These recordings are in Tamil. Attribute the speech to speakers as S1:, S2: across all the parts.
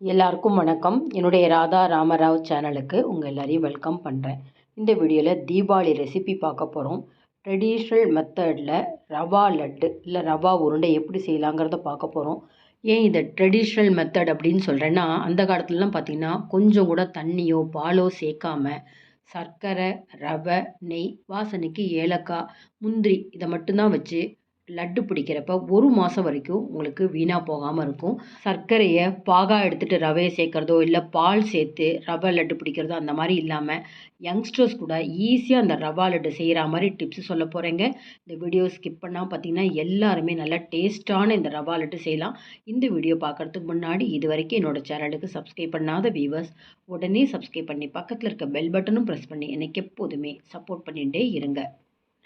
S1: எல்லாருக்கும் வணக்கம். என்னுடைய ராதா ராமராவ் சேனலுக்கு உங்கள் எல்லாரையும் வெல்கம் பண்ணுறேன் இந்த வீடியோவில் தீபாவளி ரெசிபி பார்க்க போகிறோம் ட்ரெடிஷ்னல் மெத்தடில் ரவா லட்டு இல்லை ரவா உருண்டை எப்படி செய்யலாங்கிறத பார்க்க போகிறோம் ஏன் இதை ட்ரெடிஷ்னல் மெத்தட் அப்படின்னு சொல்கிறேன்னா அந்த காலத்துலலாம் பார்த்திங்கன்னா கொஞ்சம் கூட தண்ணியோ பாலோ சேர்க்காம சர்க்கரை ரவை நெய் வாசனைக்கு ஏலக்காய் முந்திரி இதை மட்டும்தான் வச்சு லட்டு பிடிக்கிறப்ப ஒரு மாதம் வரைக்கும் உங்களுக்கு வீணாக போகாமல் இருக்கும். சர்க்கரையை பாகா எடுத்துகிட்டு ரவையை சேர்க்குறதோ இல்லை பால் சேர்த்து ரவை லட்டு பிடிக்கிறதோ அந்த மாதிரி இல்லாமல் யங்ஸ்டர்ஸ் கூட ஈஸியாக அந்த ரவா லட்டு செய்கிற மாதிரி டிப்ஸ் சொல்ல போகிறேங்க இந்த வீடியோ ஸ்கிப் பண்ணால் பார்த்தீங்கன்னா எல்லாருமே நல்லா டேஸ்ட்டான இந்த ரவா லட்டு செய்யலாம். இந்த வீடியோ பார்க்குறதுக்கு முன்னாடி இது வரைக்கும் என்னோடய சேனலுக்கு சப்ஸ்கிரைப் பண்ணாத வியூவர்ஸ் உடனே சப்ஸ்கிரைப் பண்ணி பக்கத்தில் இருக்க பெல் பட்டனும் ப்ரெஸ் பண்ணி எனக்கு எப்போதுமே சப்போர்ட் பண்ணிகிட்டே இருங்க.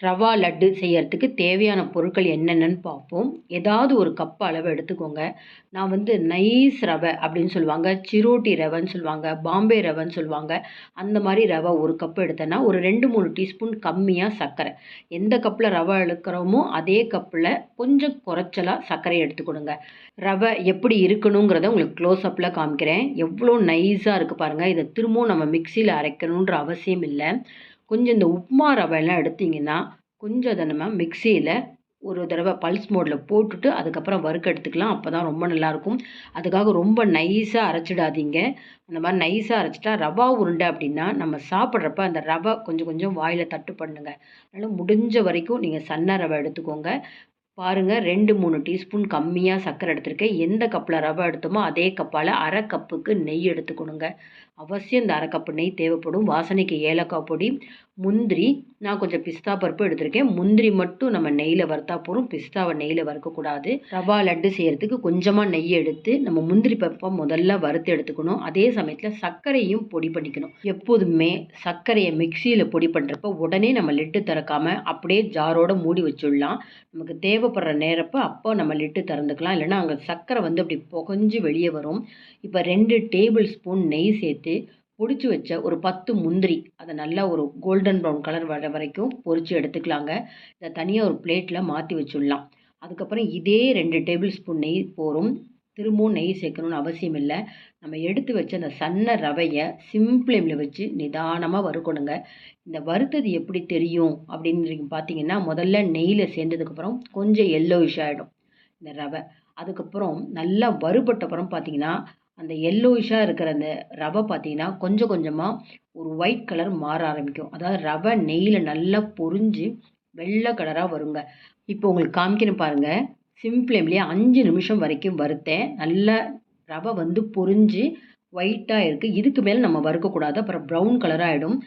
S1: ரவா லட்டு செய்யறதுக்கு தேவையான பொருட்கள் என்னென்னு பார்ப்போம். ஏதாவது ஒரு கப் அளவு எடுத்துக்கோங்க. நான் வந்து நைஸ் ரவை அப்படின்னு சொல்லுவாங்க. சிரோட்டி ரவைன்னு சொல்லுவாங்க. பாம்பே ரவைன்னு சொல்லுவாங்க. அந்த மாதிரி ரவை ஒரு கப் எடுத்தேன்னா ஒரு ரெண்டு மூணு டீஸ்பூன் கம்மியாக சர்க்கரை. எந்த கப்பில் ரவை எடுக்கிறோமோ அதே கப்பில் கொஞ்சம் குறைச்சலாக சர்க்கரையை எடுத்துக்கொடுங்க. ரவை எப்படி இருக்கணுங்கிறத உங்களுக்கு க்ளோஸ் அப்பில் காமிக்கிறேன். எவ்வளோ நைஸாக இருக்குது பாருங்கள் இதை திரும்பவும் நம்ம மிக்சியில் அரைக்கணுன்ற அவசியம் இல்லை. கொஞ்சம் இந்த உப்புமா ரவையெல்லாம் எடுத்திங்கன்னா கொஞ்சம் அதை நம்ம மிக்சியில் ஒரு தடவை பல்ஸ் மோடில் போட்டுட்டு அதுக்கப்புறம் வறுக்க எடுத்துக்கலாம். அப்போ தான் ரொம்ப நல்லாயிருக்கும். அதுக்காக ரொம்ப நைஸாக அரைச்சிடாதீங்க. அந்த மாதிரி நைஸாக அரைச்சிட்டா ரவா உருண்டை அப்படின்னா நம்ம சாப்பிட்றப்ப அந்த ரவை கொஞ்சம் கொஞ்சம் வாயில் தட்டு பண்ணுங்க. அதனால் முடிஞ்ச வரைக்கும் நீங்கள் சன்ன ரவை எடுத்துக்கோங்க. பாருங்கள் ரெண்டு மூணு டீஸ்பூன் கம்மியாக சர்க்கரை எடுத்திருக்கேன். எந்த கப்பில் ரவை எடுத்தோமோ அதே கப்பால் அரை கப்புக்கு நெய் எடுத்துக்கணுங்க. அவசியம் இந்த அரைக்கப்பு நெய் தேவைப்படும். வாசனைக்கு ஏலக்காய் பொடி முந்திரி. நான் கொஞ்சம் பிஸ்தா பருப்பு எடுத்திருக்கேன். முந்திரி மட்டும் நம்ம நெய்யில் வறுத்தா போகிறோம் பிஸ்தாவை நெய்யில் வறுக்கக்கூடாது. ரவா லட்டு செய்கிறதுக்கு கொஞ்சமாக நெய் எடுத்து நம்ம முந்திரி பருப்பை முதல்ல வறுத்து எடுத்துக்கணும். அதே சமயத்தில் சர்க்கரையும் பொடி பண்ணிக்கணும். எப்போதுமே சர்க்கரையை மிக்சியில் பொடி பண்ணுறப்ப உடனே நம்ம லிட்டு திறக்காமல் அப்படியே ஜாரோட மூடி வச்சுடலாம். நமக்கு தேவைப்படுற நேரப்போ அப்போ நம்ம லிட்டு திறந்துக்கலாம். இல்லைன்னா அங்கே சர்க்கரை வந்து அப்படி புகஞ்சு வெளியே வரும். இப்போ ரெண்டு டேபிள் ஸ்பூன் நெய் சேர்த்து பொடிச்சு வச்ச ஒரு பத்து முந்திரி அதை நல்லா ஒரு கோல்டன் ப்ரௌன் கலர் வர வரைக்கும் பொரித்து எடுத்துக்கலாங்க. இதை தனியாக ஒரு பிளேட்டில் மாற்றி வச்சுடலாம். அதுக்கப்புறம் இதே ரெண்டு டேபிள் ஸ்பூன் நெய் போகும் திரும்பவும் நெய் சேர்க்கணும்னு அவசியம் இல்லை. நம்ம எடுத்து வச்ச அந்த சன்ன ரவையை சிம்பிளேமில் வச்சு நிதானமாக வறுக்கணுங்க. இந்த வறுத்தது எப்படி தெரியும் அப்படின்னு பார்த்தீங்கன்னா முதல்ல நெய்யில் சேர்ந்ததுக்கப்புறம் கொஞ்சம் எல்லோயிஷ் ஆகிடும் இந்த ரவை. அதுக்கப்புறம் நல்லா வறுபட்ட அப்புறம் பார்த்தீங்கன்னா அந்த எல்லோயிஷாக இருக்கிற அந்த ரவை பார்த்தீங்கன்னா கொஞ்சம் கொஞ்சமாக ஒரு ஒயிட் கலர் மாற ஆரம்பிக்கும். அதாவது ரவை நெய்யில் நல்லா பொரிஞ்சு வெள்ளை கலராக வருங்க. இப்போ உங்களுக்கு காமிக்கணும் பாருங்கள் சிம்பிளேம்லேயே அஞ்சு நிமிஷம் வரைக்கும் வறுத்தேன். நல்லா ரவை வந்து பொரிஞ்சு ஒயிட்டாக இருக்குது இதுக்கு மேலே நம்ம வறுக்கக்கூடாது. அப்புறம் ப்ரௌன் கலராக ஆகிடும்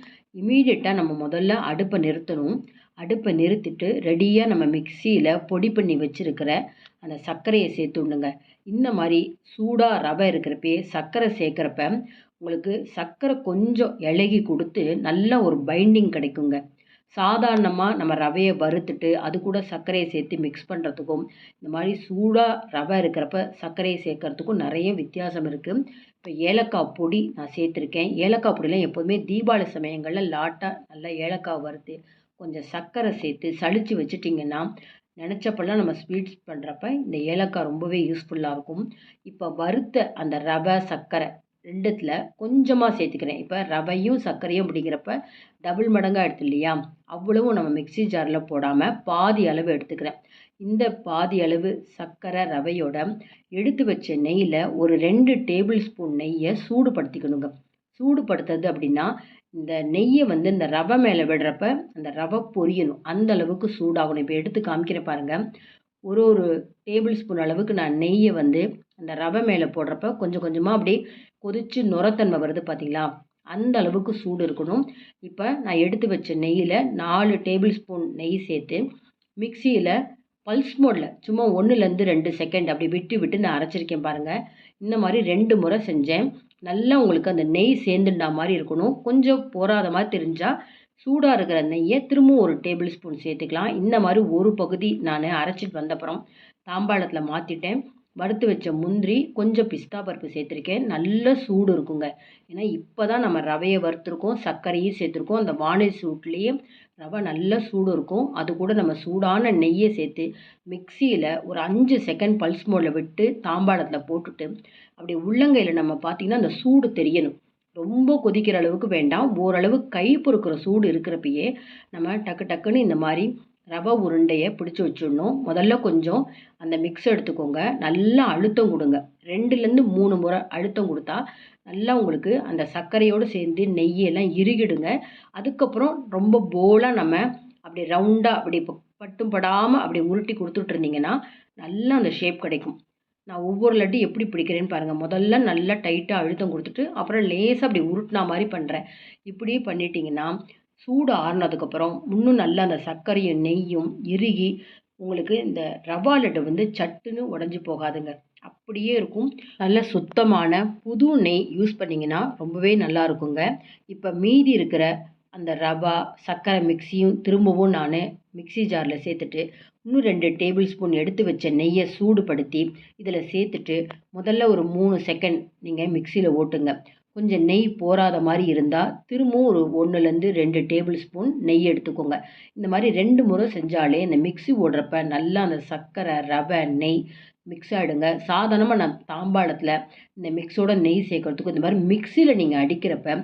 S1: இமீடியட்டாக நம்ம முதல்ல அடுப்பை நிறுத்தணும். அடுப்பை நிறுத்திட்டு ரெடியாக நம்ம மிக்சியில் பொடி பண்ணி வச்சுருக்கிற அந்த சர்க்கரையை சேர்த்து விடுங்க இந்த மாதிரி சூடாக ரவை இருக்கிறப்பே சர்க்கரை சேர்க்குறப்ப உங்களுக்கு சர்க்கரை கொஞ்சம் இலகி கொடுத்து நல்ல ஒரு பைண்டிங் கிடைக்குங்க. சாதாரணமாக நம்ம ரவையை வறுத்துட்டு அது கூட சர்க்கரையை சேர்த்து மிக்ஸ் பண்ணுறதுக்கும் இந்த மாதிரி சூடாக ரவை இருக்கிறப்ப சர்க்கரையை சேர்க்கறதுக்கும் நிறைய வித்தியாசம் இருக்குது இப்போ ஏலக்காய் பொடி நான் சேர்த்துருக்கேன். ஏலக்காய் பொடியெலாம் எப்போதுமே தீபாவளி சமயங்களில் லாட்டாக நல்லா ஏலக்காய் வறுத்து கொஞ்சம் சர்க்கரை சேர்த்து சளிச்சு வச்சுட்டிங்கன்னா நினச்சப்பெல்லாம் நம்ம ஸ்வீட்ஸ் பண்ணுறப்ப இந்த ஏலக்காய் ரொம்பவே யூஸ்ஃபுல்லாக இருக்கும். இப்போ வறுத்த அந்த ரவை சர்க்கரை ரெண்டுத்தில் கொஞ்சமாக சேர்த்துக்கிறேன். இப்போ ரவையும் சர்க்கரையும் பிடிக்கிறப்ப டபுள் மடங்காக எடுத்து இல்லையா அவ்வளவும் நம்ம மிக்சி ஜாரில் போடாமல் பாதி அளவு எடுத்துக்கிறேன். இந்த பாதி அளவு சர்க்கரை ரவையோட எடுத்து வச்ச நெய்யில் ஒரு ரெண்டு டேபிள் ஸ்பூன் நெய்யை சூடுபடுத்திக்கணுங்க. சூடுபடுத்துறது அப்படின்னா இந்த நெய்யை வந்து இந்த ரவை மேலே விடுறப்ப அந்த ரவை பொரியணும். அந்த அளவுக்கு சூடாகணும். இப்போ எடுத்து காமிக்கிற பாருங்கள் ஒரு ஒரு டேபிள் ஸ்பூன் அளவுக்கு நான் நெய்யை வந்து அந்த ரவை மேலே போடுறப்ப கொஞ்சம் கொஞ்சமாக அப்படியே கொதித்து நுரத்தன்மை வருது பார்த்தீங்களா அந்த அளவுக்கு சூடு இருக்கணும். இப்போ நான் எடுத்து வச்ச நெய்யில் நாலு டேபிள் ஸ்பூன் நெய் சேர்த்து மிக்சியில் பல்ஸ் மோடில் சும்மா ஒன்றுலேருந்து ரெண்டு செகண்ட் அப்படி விட்டு விட்டு நான் அரைச்சிருக்கேன் பாருங்கள் இந்த மாதிரி ரெண்டு முறை செஞ்சேன். நல்லா உங்களுக்கு அந்த நெய் சேர்ந்துண்டா மாதிரி இருக்கணும். கொஞ்சம் போராத மாதிரி தெரிஞ்சால் சூடாக இருக்கிற நெய்யை திரும்பவும் ஒரு டேபிள் ஸ்பூன் சேர்த்துக்கலாம். இந்த மாதிரி ஒரு பகுதி நான் அரைச்சிட்டு வந்தப்புறம் தாம்பாளத்தில் மாற்றிட்டேன் வறுத்து வச்ச முந்திரி கொஞ்சம் பிஸ்தா பருப்பு சேர்த்துருக்கேன். நல்ல சூடு இருக்குங்க. ஏன்னா இப்போ தான் நம்ம ரவையை வறுத்துருக்கோம் சர்க்கரையும் சேர்த்துருக்கோம். அந்த வானிலை சூட்லேயே ரவை நல்ல சூடு இருக்கும். அது கூட நம்ம சூடான நெய்யை சேர்த்து மிக்சியில் ஒரு அஞ்சு செகண்ட் பல்ஸ் மோடில் விட்டு தாம்பாளத்தில் போட்டுட்டு அப்படி உள்ளங்கையில் நம்ம பார்த்திங்கன்னா அந்த சூடு தெரியணும். ரொம்ப கொதிக்கிற அளவுக்கு வேண்டாம். ஓரளவு கை பொறுக்கிற சூடு இருக்கிறப்பயே நம்ம டக்கு டக்குன்னு இந்த மாதிரி ரவை உருண்டையை பிடிச்சி வச்சிடணும். முதல்ல கொஞ்சம் அந்த மிக்ஸ் எடுத்துக்கோங்க. நல்லா அழுத்தம் கொடுங்க. ரெண்டுலேருந்து மூணு முறை அழுத்தம் கொடுத்தா நல்லா உங்களுக்கு அந்த சர்க்கரையோடு சேர்ந்து நெய்யெல்லாம் இறுகிடுங்க. அதுக்கப்புறம் ரொம்ப போலாக நம்ம அப்படி ரவுண்டாக அப்படி பட்டும் படாமல் அப்படி உருட்டி கொடுத்துட்டு இருந்தீங்கன்னா நல்லா அந்த ஷேப் கிடைக்கும். நான் ஒவ்வொரு லட்டு எப்படி பிடிக்கிறேன்னு பாருங்கள் முதல்ல நல்லா டைட்டாக அழுத்தம் கொடுத்துட்டு அப்புறம் லேசாக அப்படி உருட்டினா மாதிரி பண்ணுறேன் இப்படியே பண்ணிட்டீங்கன்னா சூடு ஆறுனதுக்கப்புறம் இன்னும் நல்லா அந்த சர்க்கரையும் நெய்யும் இறுகி உங்களுக்கு இந்த ரவா லட்டு வந்து சட்டுன்னு உடஞ்சி போகாதுங்க. அப்படியே இருக்கும். நல்ல சுத்தமான புது நெய் யூஸ் பண்ணிங்கன்னா ரொம்பவே நல்லா இருக்குங்க. இப்போ மீதி இருக்கிற அந்த ரவா சர்க்கரை மிக்சியும் திரும்பவும் நான் மிக்சி ஜாரில் சேர்த்துட்டு இன்னும் ரெண்டு டேபிள் ஸ்பூன் எடுத்து வச்ச நெய்யை சூடுபடுத்தி இதில் சேர்த்துட்டு முதல்ல ஒரு மூணு செகண்ட் நீங்கள் மிக்சியில் ஓட்டுங்க. கொஞ்சம் நெய் போராத மாதிரி இருந்தால் திரும்பவும் ஒரு ஒன்றுலேருந்து ரெண்டு டேபிள் ஸ்பூன் நெய் எடுத்துக்கோங்க. இந்த மாதிரி ரெண்டு முறை செஞ்சாலே இந்த மிக்சி ஓடுறப்ப நல்லா அந்த சர்க்கரை ரவை நெய் மிக்ஸ் ஆகிடுங்க சாதாரணமாக நான் தாம்பாளத்தில் இந்த மிக்ஸோட நெய் சேர்க்கறதுக்கும் இந்த மாதிரி மிக்சியில் நீங்கள் அடிக்கிறப்ப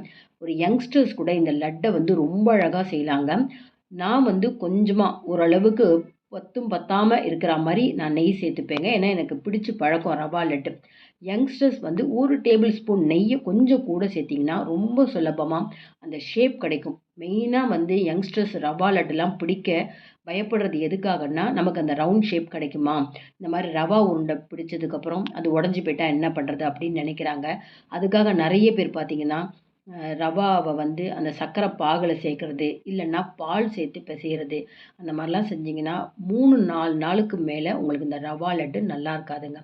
S1: ஒரு யங்ஸ்டர்ஸ் கூட இந்த லட்டை வந்து ரொம்ப அழகாக செய்யலாங்க. நான் வந்து கொஞ்சமாக ஓரளவுக்கு பத்தும் பத்தாமல் இருக்கிற மாதிரி நான் நெய் சேர்த்துப்பேங்க. ஏன்னா எனக்கு பிடிச்ச பழக்கம் ரவா லட்டு. யங்ஸ்டர்ஸ் வந்து ஒரு டேபிள் ஸ்பூன் நெய்யை கொஞ்சம் கூட சேர்த்திங்கன்னா ரொம்ப சுலபமாக அந்த ஷேப் கிடைக்கும். மெயினாக வந்து யங்ஸ்டர்ஸ் ரவா லட்டுலாம் பிடிக்க பயப்படுறது எதுக்காகன்னா நமக்கு அந்த ரவுண்ட் ஷேப் கிடைக்குமா? இந்த மாதிரி ரவா உருண்டை பிடிச்சதுக்கப்புறம் அது உடஞ்சி போயிட்டால் என்ன பண்ணுறது அப்படின்னு நினைக்கிறாங்க. அதுக்காக நிறைய பேர் பார்த்திங்கன்னா ரவாவை வந்து அந்த சர்க்கரை பாகில் சேர்க்குறது இல்லைன்னா பால் சேர்த்து பிசைகிறது அந்த மாதிரிலாம் செஞ்சிங்கன்னா மூணு நாலு நாளுக்கு மேலே உங்களுக்கு இந்த ரவா லட்டு நல்லா இருக்காதுங்க.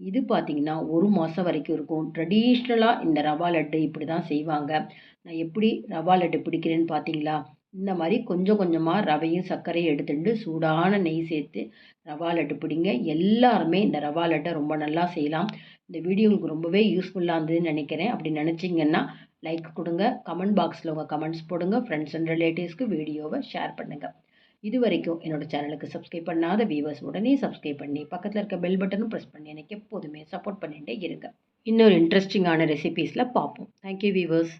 S1: இது பார்த்திங்கன்னா ஒரு மாதம் வரைக்கும் இருக்கும். ட்ரெடிஷ்னலாக இந்த ரவா லட்டு இப்படி தான் செய்வாங்க. நான் எப்படி ரவா லட்டு பிடிக்கிறேன்னு பார்த்தீங்களா இந்த மாதிரி கொஞ்சம் கொஞ்சமாக ரவையும் சர்க்கரையும் எடுத்துட்டு சூடான நெய் சேர்த்து ரவா லட்டு பிடிங்க. எல்லாருமே இந்த ரவா லட்டை ரொம்ப நல்லா செய்யலாம். இந்த வீடியோ உங்களுக்கு ரொம்பவே யூஸ்ஃபுல்லாக இருந்ததுன்னு நினைக்கிறேன். அப்படி நினச்சிங்கன்னா லைக் கொடுங்க. கமெண்ட் பாக்ஸில் உங்கள் கமெண்ட்ஸ் போடுங்க. ஃப்ரெண்ட்ஸ் அண்ட் ரிலேட்டிவ்ஸ்க்கு வீடியோவை ஷேர் பண்ணுங்கள் இது வரைக்கும் என்னோட சேனலுக்கு சப்ஸ்கிரைப் பண்ணாத வியூவர்ஸ் உடனே சப்ஸ்கிரைப் பண்ணி பக்கத்தில் இருக்க பெல் பட்டனும் ப்ரெஸ் பண்ணி எனக்கு எப்போதுமே சப்போர்ட் பண்ணிகிட்டே இருங்க. இன்னொரு இன்ட்ரெஸ்டிங்கான ரெசிபீஸில் பார்ப்போம். Thank you viewers